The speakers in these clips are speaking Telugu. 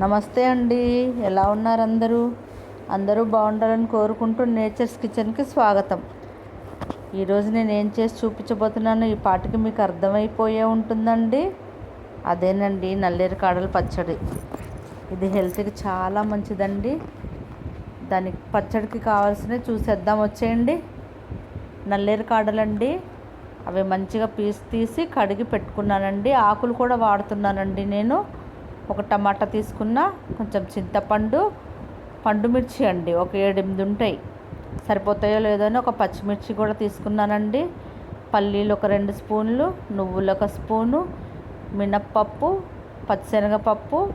నమస్తే అండి. ఎలా ఉన్నారు అందరూ అందరూ బాగుండాలని కోరుకుంటూ నేచర్స్ కిచెన్కి స్వాగతం. ఈరోజు నేను ఏం చేసి చూపించబోతున్నాను ఈ పాటికి మీకు అర్థమైపోయే ఉంటుందండి. అదేనండి నల్లేరు కాడల పచ్చడి. ఇది హెల్త్కి చాలా మంచిదండి. దానికి పచ్చడికి కావాల్సినవి చూసేద్దాం వచ్చేయండి. నల్లేరు కాడలండి. అవి మంచిగా పీస్ తీసి కడిగి పెట్టుకున్నానండి. ఆకులు కూడా వాడుతున్నానండి నేను. ఒక టమాటా తీసుకున్న కొంచెం చింతపండు పండు మిర్చి అండి ఒక ఏడెనిమిది ఉంటాయి. సరిపోతాయో లేదో అని ఒక పచ్చిమిర్చి కూడా తీసుకున్నానండి. పల్లీలు ఒక రెండు స్పూన్లు నువ్వులు ఒక స్పూను మినప్పప్పు పచ్చిశనగపప్పు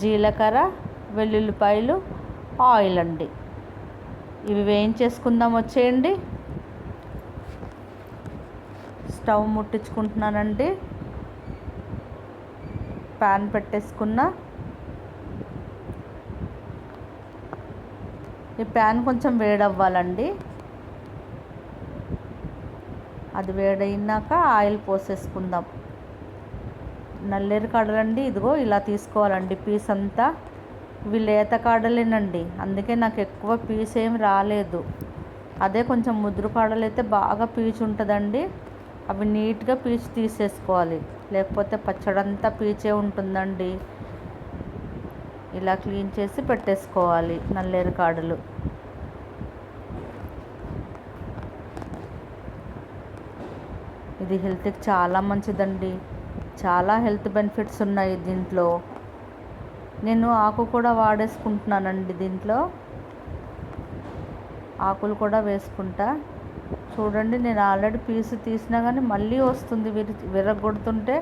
జీలకర్ర వెల్లుల్లిపాయలు ఆయిల్ అండి. ఇవి వేయించేసుకుందాం వచ్చేయండి. స్టవ్ ముట్టించుకుంటున్నానండి. ప్యాన్ పెట్టేసుకున్న. ఈ ప్యాన్ కొంచెం వేడవ్వాలండి. అది వేడైనాక ఆయిల్ పోసేసుకుందాం. నల్లేరు కాడలండి ఇదిగో ఇలా తీసుకోవాలండి పీస్ అంతా. ఇవి లేత కాడలేనండి అందుకే నాకు ఎక్కువ పీస్ ఏం రాలేదు. అదే కొంచెం ముదురు కాడలు అయితే బాగా పీచు ఉంటుందండి అవి నీట్గా పీచు తీసేసుకోవాలి. లేకపోతే పచ్చడంతా పీచే ఉంటుందండి. ఇలా క్లీన్ చేసి పెట్టేసుకోవాలి నల్లేరు కాడలు. ఇది హెల్త్కి చాలా మంచిదండి. చాలా హెల్త్ బెనిఫిట్స్ ఉన్నాయి దీంట్లో. నేను ఆకు కూడా వాడేసుకుంటున్నానండి దీంట్లో. ఆకులు కూడా వేసుకుంటా. చూడండి నేను ఆల్రెడీ పీసు తీసినా కానీ మళ్ళీ వస్తుంది విరి విరగొడుతుంటే.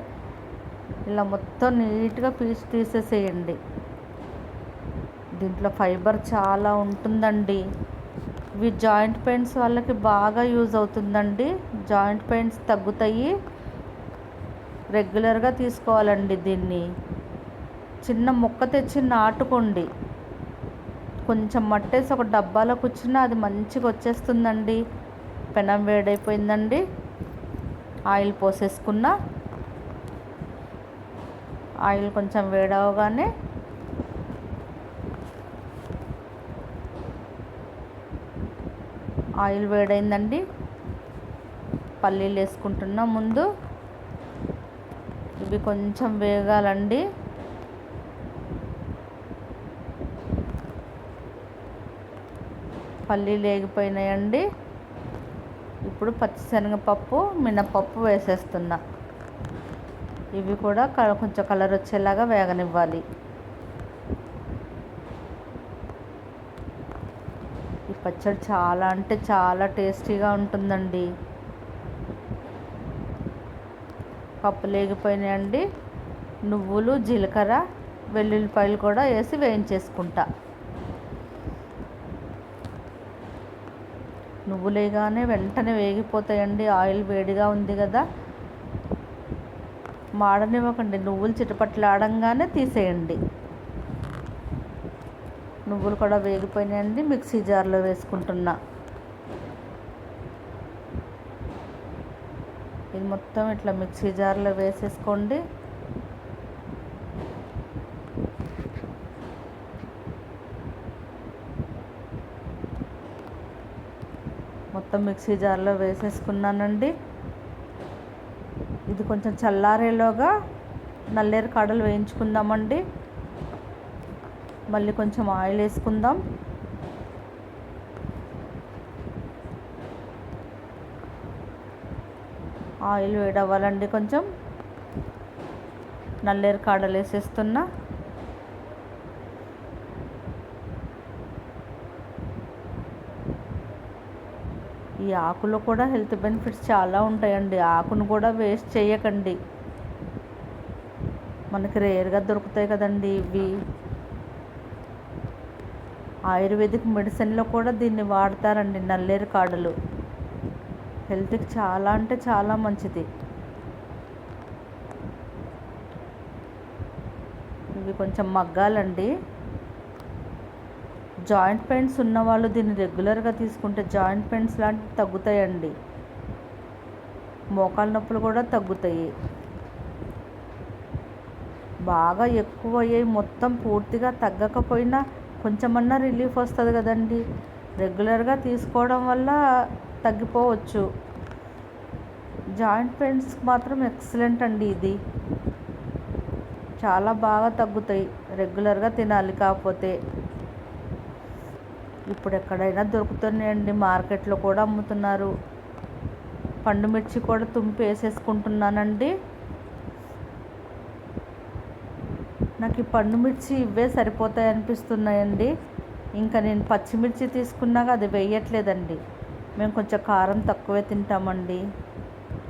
ఇలా మొత్తం నీట్గా పీసు తీసేసేయండి. దీంట్లో ఫైబర్ చాలా ఉంటుందండి. ఇవి జాయింట్ పెయిన్స్ వాళ్ళకి బాగా యూజ్ అవుతుందండి. జాయింట్ పెయిన్స్ తగ్గుతాయి. రెగ్యులర్గా తీసుకోవాలండి దీన్ని. చిన్న మొక్క తెచ్చి నాటుకోండి. కొంచెం మట్టేసి ఒక డబ్బాలో కూర్చున్నా అది మంచిగా వచ్చేస్తుందండి. పెనం వేడైపోయిందండి. ఆయిల్ పోసేసుకున్న. ఆయిల్ కొంచెం వేడవగానే ఆయిల్ వేడైందండి. పల్లీలు వేసుకుంటున్నా ముందు. ఇవి కొంచెం వేగాలండి. పల్లీలు వేగిపోయినాయండి ఇప్పుడు పచ్చిశనగపప్పు మినపప్పు వేసేస్తున్నా. ఇవి కూడా కొంచెం కలర్ వచ్చేలాగా వేగనివ్వాలి. ఈ పచ్చడి చాలా అంటే చాలా టేస్టీగా ఉంటుందండి. పప్పు లేగిపోయినాయండి. నువ్వులు జీలకర్ర వెల్లుల్లిపాయలు కూడా వేసి వేయించేసుకుంటా. నువ్వులేగానే వెంటనే వేగిపోతాయండి. ఆయిల్ వేడిగా ఉంది కదా. మాడనివ్వకండి. నువ్వులు చిటపట్లాడంగానే తీసేయండి. నువ్వులు కూడా వేగిపోయినాయండి. మిక్సీ జార్లో వేసుకుంటున్నా. ఇది మొత్తం ఇట్లా మిక్సీ జార్లో వేసేసుకోండి. మొత్తం మిక్సీ జార్లో వేసేసుకున్నానండి. ఇది కొంచెం చల్లారేలోగా నల్లేరు కాడలు వేయించుకుందామండి. మళ్ళీ కొంచెం ఆయిల్ వేసుకుందాం. ఆయిల్ వేడవ్వాలండి కొంచెం. నల్లేరు కాడలు వేసేస్తున్నా ఈ ఆకులో కూడా హెల్త్ బెనిఫిట్స్ చాలా ఉంటాయండి. ఆకును కూడా వేస్ట్ చేయకండి. మనకి రేర్గా దొరుకుతాయి కదండి ఇవి. ఆయుర్వేదిక్ మెడిసిన్లో కూడా దీన్ని వాడతారండి నల్లేరు కాడలు. హెల్త్కి చాలా అంటే చాలా మంచిది. ఇవి కొంచెం మగ్గాలండి. జాయింట్ పెయిన్స్ ఉన్నవాళ్ళు దీన్ని రెగ్యులర్గా తీసుకుంటే జాయింట్ పెయిన్స్ లాంటివి తగ్గుతాయండి. మోకాల నొప్పులు కూడా తగ్గుతాయి. బాగా ఎక్కువ అయ్యాయి మొత్తం పూర్తిగా తగ్గకపోయినా కొంచెమన్నా రిలీఫ్ వస్తుంది కదండి. రెగ్యులర్గా తీసుకోవడం వల్ల తగ్గిపోవచ్చు. జాయింట్ పెయిన్స్కి మాత్రం ఎక్సలెంట్ అండి ఇది. చాలా బాగా తగ్గుతాయి. రెగ్యులర్గా తినాలి కాకపోతే. ఇప్పుడు ఎక్కడైనా దొరుకుతున్నాయండి. మార్కెట్లో కూడా అమ్ముతున్నారు. పండు మిర్చి కూడా తుంపి వేసేసుకుంటున్నానండి నాకు ఈ పండు మిర్చి ఇవే సరిపోతాయి అనిపిస్తున్నాయండి. ఇంకా నేను పచ్చిమిర్చి తీసుకున్నాక అది వేయట్లేదండి. మేము కొంచెం కారం తక్కువే తింటామండి.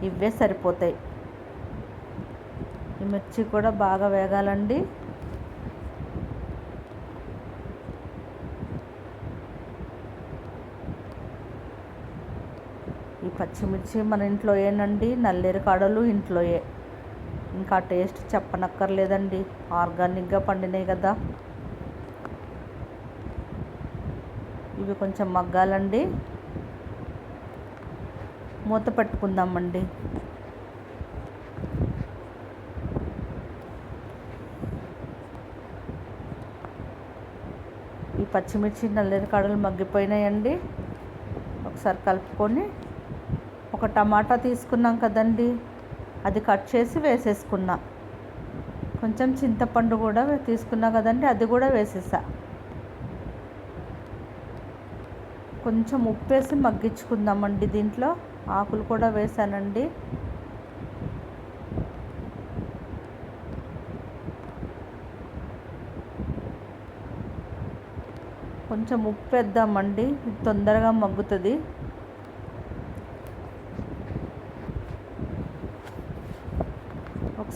ఇవే సరిపోతాయి. ఈ మిర్చి కూడా బాగా వేగాలండి. పచ్చిమిర్చి మన ఇంట్లో ఏనండి నల్లేరు కాడలు ఇంట్లోయే. ఇంకా టేస్ట్ చెప్పనక్కర్లేదండి. ఆర్గానిక్గా పండినాయి కదా. ఇవి కొంచెం మగ్గాలండి. మూత పెట్టుకుందామండి. ఈ పచ్చిమిర్చి నల్లేరు కాడలు మగ్గిపోయినాయండి. ఒకసారి కలుపుకొని ఒక టమాటా తీసుకున్నాం కదండి. అది కట్ చేసి వేసేసుకున్నా. కొంచెం చింతపండు కూడా తీసుకున్నా కదండి అది కూడా వేసేసా. కొంచెం ఉప్పు వేసి మగ్గించుకుందామండి దీంట్లో. ఆకులు కూడా వేసానండి. కొంచెం ఉప్పు వేద్దామండి తొందరగా మగ్గుతుంది.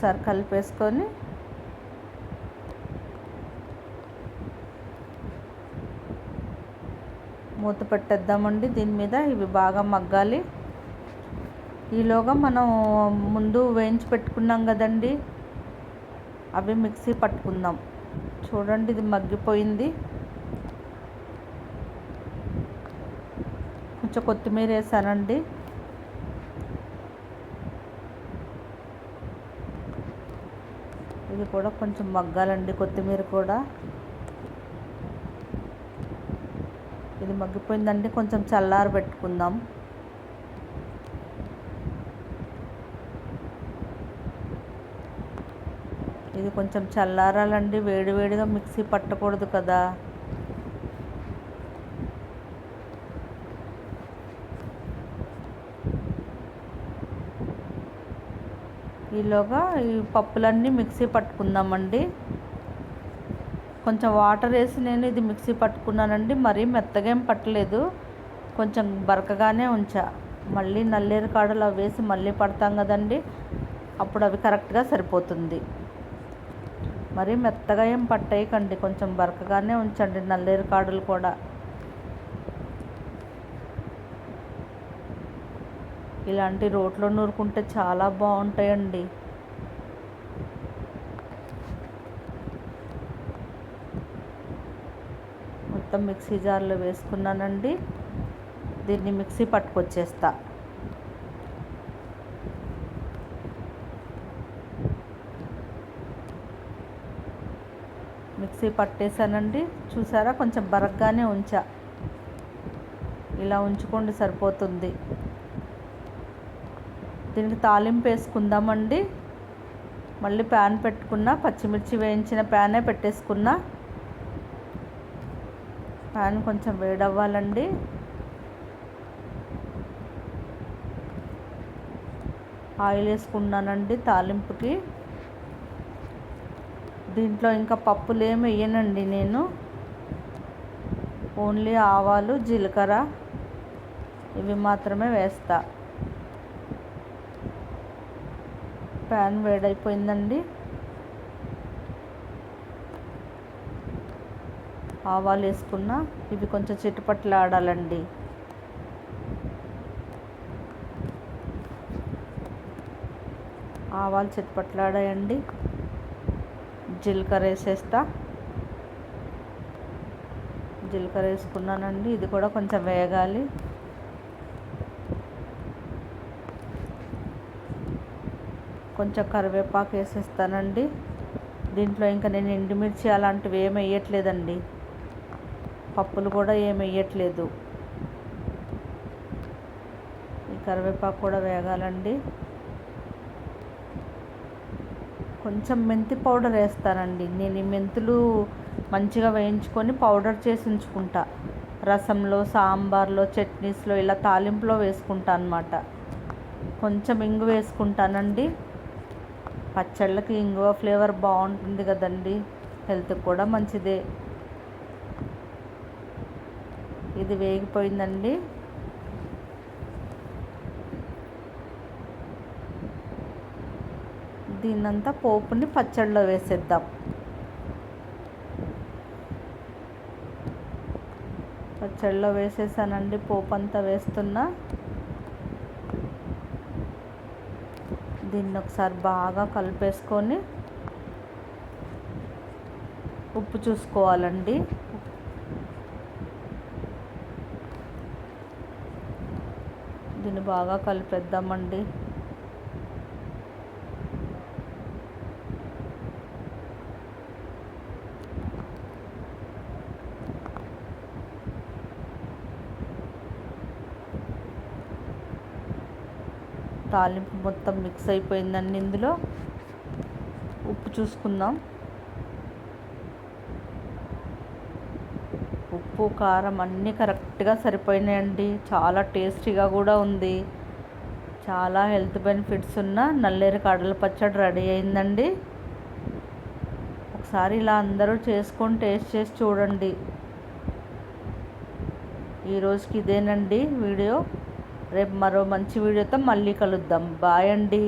ఒకసారి కలిపేసుకొని మూత పెట్టేద్దామండి. దీని మీద ఇవి బాగా మగ్గాలి. ఈలోగా మనం ముందు వేయించి పెట్టుకున్నాం కదండి అవి మిక్సీ పట్టుకుందాం. చూడండి ఇది మగ్గిపోయింది. కొంచెం కొత్తిమీర వేసానండి. ఇది కూడా కొంచెం మగ్గాలండి కొత్తిమీర కూడా. ఇది మగ్గిపోయిందండి కొంచెం చల్లారి పెట్టుకుందాం. ఇది కొంచెం చల్లారాలండి వేడివేడిగా మిక్సీ పట్టకూడదు కదా. ఈలోగా ఈ పప్పులన్నీ మిక్సీ పట్టుకుందామండి. కొంచెం వాటర్ వేసి నేను ఇది మిక్సీ పట్టుకున్నానండి. మరీ మెత్తగా ఏం పట్టలేదు. కొంచెం బరకగానే ఉంచా. మళ్ళీ నల్లేరు కాడలు అవి వేసి మళ్ళీ పడతాం కదండి. అప్పుడు అవి కరెక్ట్గా సరిపోతుంది. మరీ మెత్తగా ఏం పట్టేయకండి. కొంచెం బరకగానే ఉంచండి నల్లేరు కాడలు కూడా. ఇలాంటి రోట్లో నూరుకుంటే చాలా బాగుంటాయండి. మొత్తం మిక్సీ జార్లో వేసుకున్నానండి. దీన్ని మిక్సీ పట్టుకొచ్చేస్తా. మిక్సీ పట్టేసానండి. చూసారా? కొంచెం బరగ్గానే ఉంచా. ఇలా ఉంచుకోండి సరిపోతుంది. దీనికి తాలింపు వేసుకుందామండి. మళ్ళీ ప్యాన్ పెట్టుకున్న పచ్చిమిర్చి వేయించిన ప్యానే పెట్టేసుకున్న. ప్యాన్ కొంచెం వేడవ్వాలండి. ఆయిల్ వేసుకున్నానండి తాలింపుకి. దీంట్లో ఇంకా పప్పులు ఏమి వేయనండి నేను. ఓన్లీ ఆవాలు జీలకర్ర ఇవి మాత్రమే వేస్తాను ప్యాన్ వేడైపోయిందండి. ఆవాలు వేసుకున్న ఇవి కొంచెం చిట్టుపట్లు ఆడాలండి. ఆవాలు చిట్టుపట్లాడాయండి జీలకర్ర వేసేస్తా. జీలకర్ర వేసుకున్నానండి. ఇది కూడా కొంచెం వేగాలి. కొంచెం కరివేపాకు వేసేస్తానండి. దీంట్లో ఇంకా నేను ఎండుమిర్చి అలాంటివి ఏమి వేయట్లేదండి. పప్పులు కూడా ఏమి వేయట్లేదు. ఈ కరివేపాకు కూడా వేగాలండి. కొంచెం మెంతి పౌడర్ వేస్తానండి. నేను ఈ మెంతులు మంచిగా వేయించుకొని పౌడర్ చేసి ఉంచుకుంటా. రసంలో సాంబార్లో చట్నీస్లో ఇలా తాలింపులో వేసుకుంటా అనమాట కొంచెం ఇంగు వేసుకుంటానండి. పచ్చళ్ళకి ఇంగువ ఫ్లేవర్ బాగుంటుంది కదండి. హెల్త్కి కూడా మంచిదే. ఇది వేగిపోయిందండి. దీన్నంతా పోపుని పచ్చళ్ళలో వేసేద్దాం. పచ్చళ్ళలో వేసేసానండి పోపు అంతా వేస్తున్నా. దీన్ని ఒకసారి బాగా కలిపేసుకొని ఉప్పు చూసుకోవాలండి. దీన్ని బాగా కలిపేద్దామండి. తాలింపు మొత్తం మిక్స్ అయిపోయిందండి ఇందులో. ఉప్పు చూసుకుందాం. ఉప్పు కారం అన్నీ కరెక్ట్గా సరిపోయినాయండి. చాలా టేస్టీగా కూడా ఉంది. చాలా హెల్త్ బెనిఫిట్స్ ఉన్న నల్లేరు కడల పచ్చడి రెడీ అయిందండి. ఒకసారి ఇలా అందరూ చేసుకొని టేస్ట్ చేసి చూడండి. ఈరోజుకి ఇదేనండి వీడియో. రేపు మరో మంచి వీడియోతో మళ్ళీ కలుద్దాం. బాయ్ అండి.